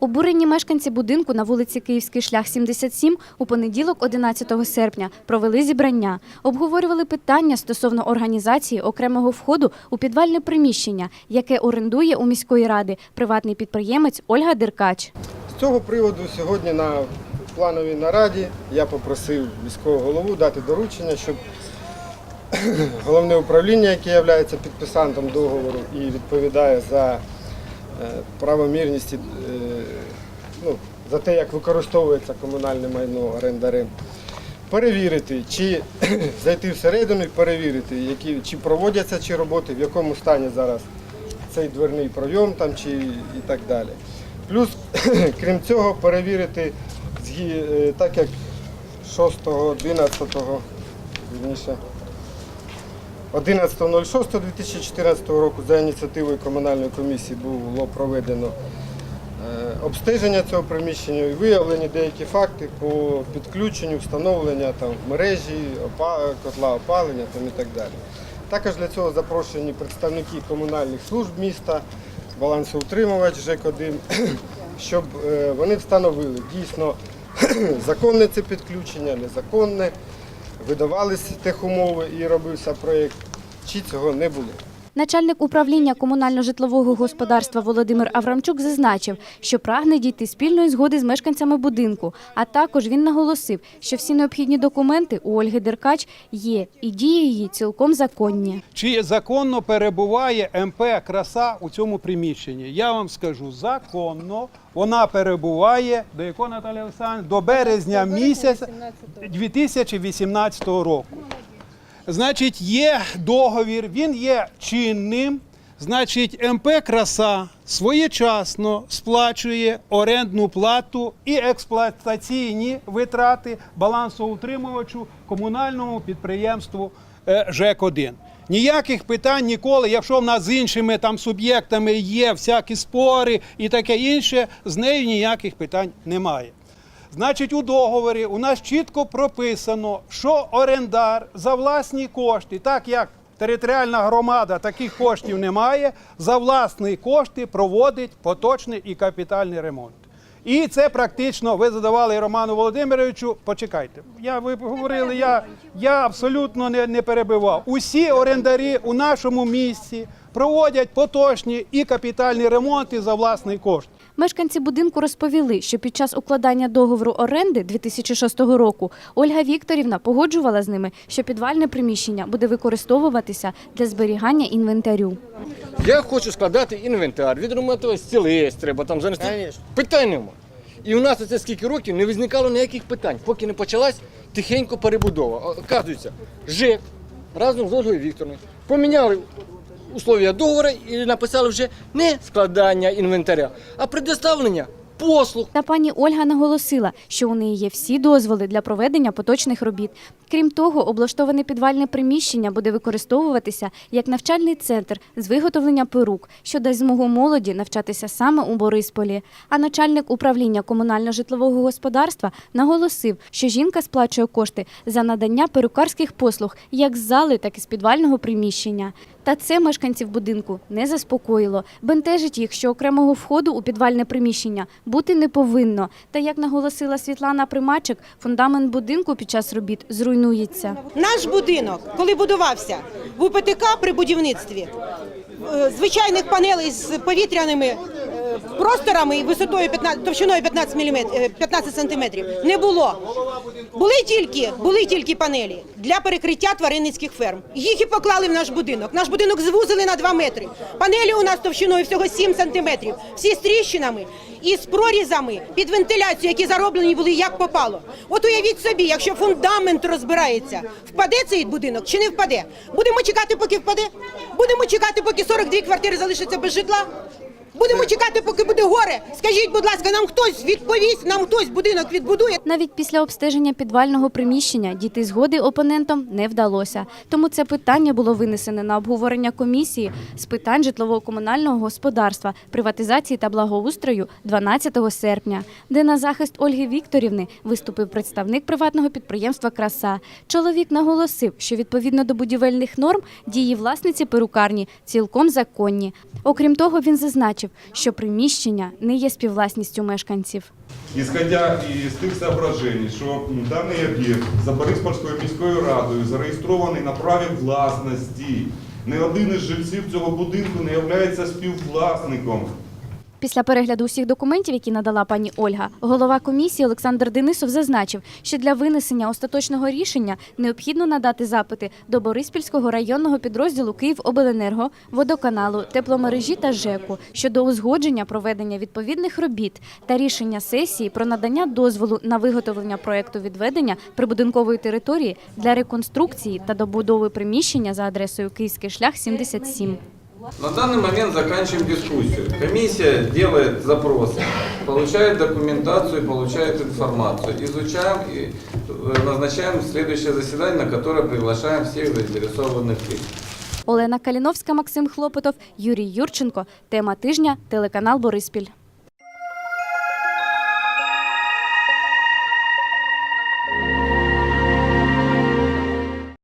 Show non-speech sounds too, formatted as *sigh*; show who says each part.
Speaker 1: Обурені мешканці будинку на вулиці Київський шлях 77 у понеділок, 11 серпня, провели зібрання. Обговорювали питання стосовно організації окремого входу у підвальне приміщення, яке орендує у міської ради приватний підприємець Ольга Деркач.
Speaker 2: З цього приводу сьогодні на плановій нараді я попросив міського голову дати доручення, щоб *coughs* головне управління, яке є підписантом договору і відповідає за е, правомірність, е, ну, за те, як використовується комунальне майно орендарем, перевірити, чи *clears throat* зайти всередину і перевірити, які, чи проводяться чи роботи, в якому стані зараз цей дверний пройом там, чи, і так далі. Плюс, *clears throat* крім цього, перевірити, е, так як 6-го, 12-го, вірніше, 11.06.2014 року за ініціативою комунальної комісії було проведено обстеження цього приміщення і виявлені деякі факти по підключенню, встановлення там, в мережі, котла опалення там, і так далі. Також для цього запрошені представники комунальних служб міста, балансоутримувач ЖЕК-1, *clears throat* щоб е, вони встановили дійсно *clears throat* законне це підключення, незаконне, видавалися техумови і робився проєкт, чи цього не було.
Speaker 1: Начальник управління комунально-житлового господарства Володимир Аврамчук зазначив, що прагне дійти спільної згоди з мешканцями будинку. А також він наголосив, що всі необхідні документи у Ольги Деркач є і дії її цілком законні.
Speaker 3: Чи законно перебуває МП Краса у цьому приміщенні? Я вам скажу, законно вона перебуває до якого Наталія Олександрівна? До березня місяця 2018 року. Значить, є договір, він є чинним. Значить, МП Краса своєчасно сплачує орендну плату і експлуатаційні витрати балансоутримувачу комунальному підприємству е, ЖЕК-1. Ніяких питань ніколи, якщо в нас з іншими там суб'єктами є всякі спори і таке інше, з нею ніяких питань немає. Значить, у договорі у нас чітко прописано, що орендар за власні кошти, так як територіальна громада таких коштів не має, за власні кошти проводить поточний і капітальний ремонт. І це практично ви задавали Роману Володимировичу. Почекайте, я ви говорили, я, я абсолютно не, не перебивав. Усі орендарі у нашому місті проводять поточні і капітальні ремонти за власний кошт.
Speaker 1: Мешканці будинку розповіли, що під час укладання договору оренди 2006 року Ольга Вікторівна погоджувала з ними, що підвальне приміщення буде використовуватися для зберігання інвентарю.
Speaker 4: Я хочу складати інвентар, відремонтувати стілець треба там занести. Питань нема. І у нас оце скільки років не виникало ніяких питань, поки не почалась тихенько перебудова. Оказується, ЖЕК разом з Ольгою Вікторовною поміняли условия договору і написали вже не складання інвентаря, а предоставлення послуг.
Speaker 1: Та пані Ольга наголосила, що у неї є всі дозволи для проведення поточних робіт. Крім того, облаштоване підвальне приміщення буде використовуватися як навчальний центр з виготовлення перук, що дасть змогу молоді навчатися саме у Борисполі. А начальник управління комунально-житлового господарства наголосив, що жінка сплачує кошти за надання перукарських послуг як з зали, так і з підвального приміщення. Та це мешканців будинку не заспокоїло. Бентежить їх, що окремого входу у підвальне приміщення бути не повинно. Та як наголосила Світлана Примачик, фундамент будинку під час робіт зруйнується.
Speaker 5: Наш будинок, коли будувався в УПТК при будівництві, е, звичайних панелей з повітряними просторами і висотою 15, товщиною 15 мм, 15 сантиметрів не було. Були тільки, були тільки панелі для перекриття тваринницьких ферм. Їх і поклали в наш будинок. Наш будинок звузили на 2 метри. Панелі у нас товщиною всього 7 сантиметрів. Всі з тріщинами і з прорізами під вентиляцію, які зароблені були як попало. От уявіть собі, якщо фундамент розбирається, впаде цей будинок чи не впаде? Будемо чекати, поки впаде? Будемо чекати, поки 42 квартири залишаться без житла? Будемо чекати, поки буде горе. Скажіть, будь ласка, нам хтось відповість, нам хтось будинок відбудує.
Speaker 1: Навіть після обстеження підвального приміщення дійти згоди опонентам не вдалося. Тому це питання було винесене на обговорення комісії з питань житлово-комунального господарства, приватизації та благоустрою 12 серпня, де на захист Ольги Вікторівни виступив представник приватного підприємства Краса. Чоловік наголосив, що відповідно до будівельних норм дії власниці перукарні цілком законні. Окрім того, він зазначив, що приміщення не є співвласністю мешканців.
Speaker 6: Ісходя із тих соображень, що даний об'єкт за Бориспольською міською радою зареєстрований на праві власності, не один із жильців цього будинку не є співвласником.
Speaker 1: Після перегляду усіх документів, які надала пані Ольга, голова комісії Олександр Денисов зазначив, що для винесення остаточного рішення необхідно надати запити до Бориспільського районного підрозділу Київобленерго, водоканалу, тепломережі та ЖЕКу щодо узгодження проведення відповідних робіт та рішення сесії про надання дозволу на виготовлення проекту відведення прибудинкової території для реконструкції та добудови приміщення за адресою Київський шлях 77.
Speaker 7: На данный момент заканчиваем дискуссию. Комиссия делает запросы, получает документацию, получает информацию. Изучаем и э, назначаем следующее заседание, на которое приглашаем всех заинтересованных лиц.
Speaker 1: Олена Каліновська, Максим Хлопотов, Юрій Юрченко. Тема тижня. Телеканал Бориспіль.